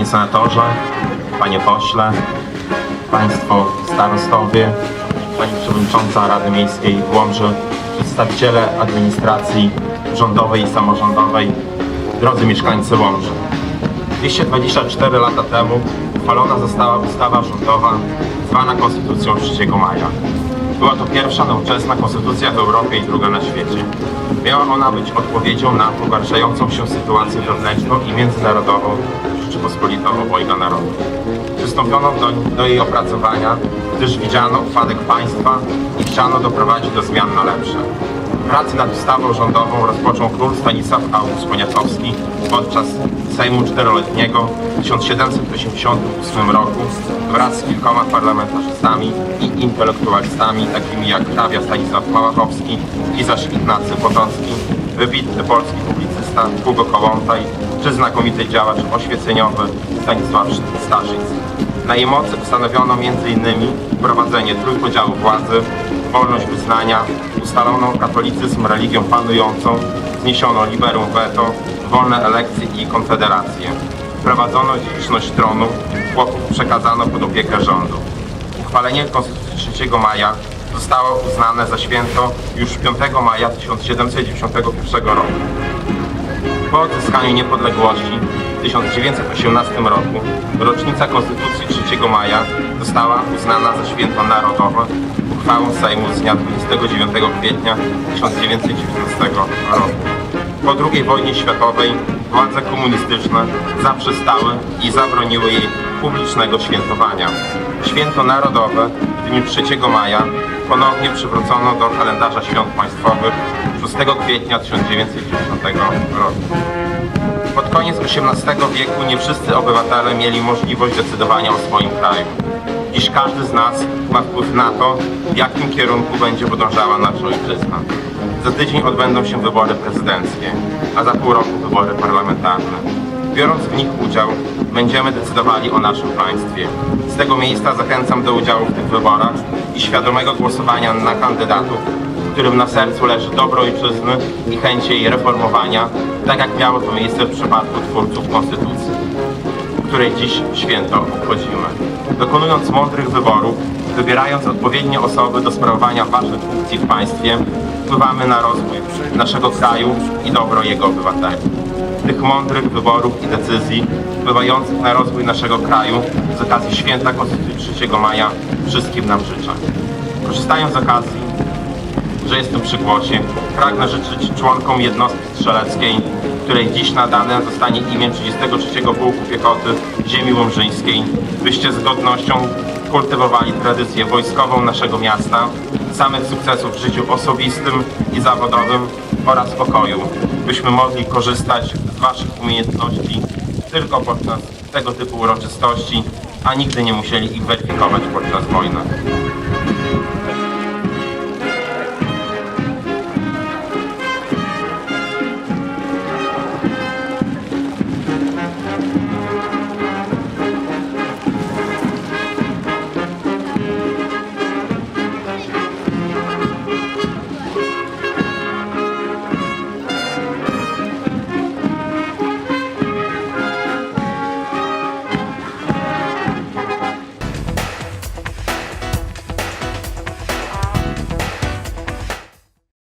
senatorze, panie pośle, państwo starostowie, pani przewodnicząca Rady Miejskiej w Łomży, przedstawiciele administracji rządowej i samorządowej, drodzy mieszkańcy Łomży. 224 lata temu uchwalona została ustawa rządowa zwana Konstytucją 3 maja. Była to pierwsza nowoczesna konstytucja w Europie i druga na świecie. Miała ona być odpowiedzią na pogarszającą się sytuację wewnętrzną i międzynarodową Rzeczypospolitą obojga narodów. Przystąpiono do, do jej opracowania, gdyż widziano upadek państwa i chciano doprowadzić do zmian na lepsze. Pracy nad ustawą rządową rozpoczął król Stanisław August Poniatowski podczas Sejmu Czteroletniego w 1788 roku wraz z kilkoma parlamentarzystami i intelektualistami takimi jak hrabia Stanisław Małachowski, pisarz Ignacy Potocki, wybitny polski publicysta Hugo Kołłątaj czy znakomity działacz oświeceniowy Stanisław Staszic. Na jej mocy ustanowiono m.in. wprowadzenie trójpodziału władzy, wolność wyznania, ustalono katolicyzm religią panującą, zniesiono liberum veto, wolne elekcje i konfederację. Wprowadzono dziedziczność tronu, chłopów przekazano pod opiekę rządu. Uchwalenie Konstytucji 3 maja zostało uznane za święto już 5 maja 1791 roku. Po odzyskaniu niepodległości w 1918 roku rocznica Konstytucji 3 maja została uznana za święto narodowe uchwałą Sejmu z dnia 29 kwietnia 1919 roku. Po II wojnie światowej władze komunistyczne zaprzestały i zabroniły jej publicznego świętowania. Święto narodowe w dniu 3 maja ponownie przywrócono do kalendarza świąt państwowych 6 kwietnia 1990 roku. Pod koniec XVIII wieku nie wszyscy obywatele mieli możliwość decydowania o swoim kraju. Dziś każdy z nas ma wpływ na to, w jakim kierunku będzie podążała nasza ojczyzna. Za tydzień odbędą się wybory prezydenckie, a za pół roku wybory parlamentarne. Biorąc w nich udział, będziemy decydowali o naszym państwie. Z tego miejsca zachęcam do udziału w tych wyborach i świadomego głosowania na kandydatów, którym na sercu leży dobro ojczyzny i chęć jej reformowania, tak jak miało to miejsce w przypadku twórców Konstytucji, której dziś święto obchodzimy. Dokonując mądrych wyborów, wybierając odpowiednie osoby do sprawowania ważnych funkcji w państwie, wpływamy na rozwój naszego kraju i dobro jego obywateli. Tych mądrych wyborów i decyzji wpływających na rozwój naszego kraju z okazji święta Konstytucji 3 maja wszystkim nam życzę. Korzystając z okazji, że jestem przy głosie, pragnę życzyć członkom jednostki strzeleckiej, której dziś nadane zostanie imię 33 Pułku Piechoty Ziemi Łomżyńskiej, byście z godnością kultywowali tradycję wojskową naszego miasta, samych sukcesów w życiu osobistym i zawodowym oraz pokoju, byśmy mogli korzystać z Waszych umiejętności tylko podczas tego typu uroczystości, a nigdy nie musieli ich weryfikować podczas wojny.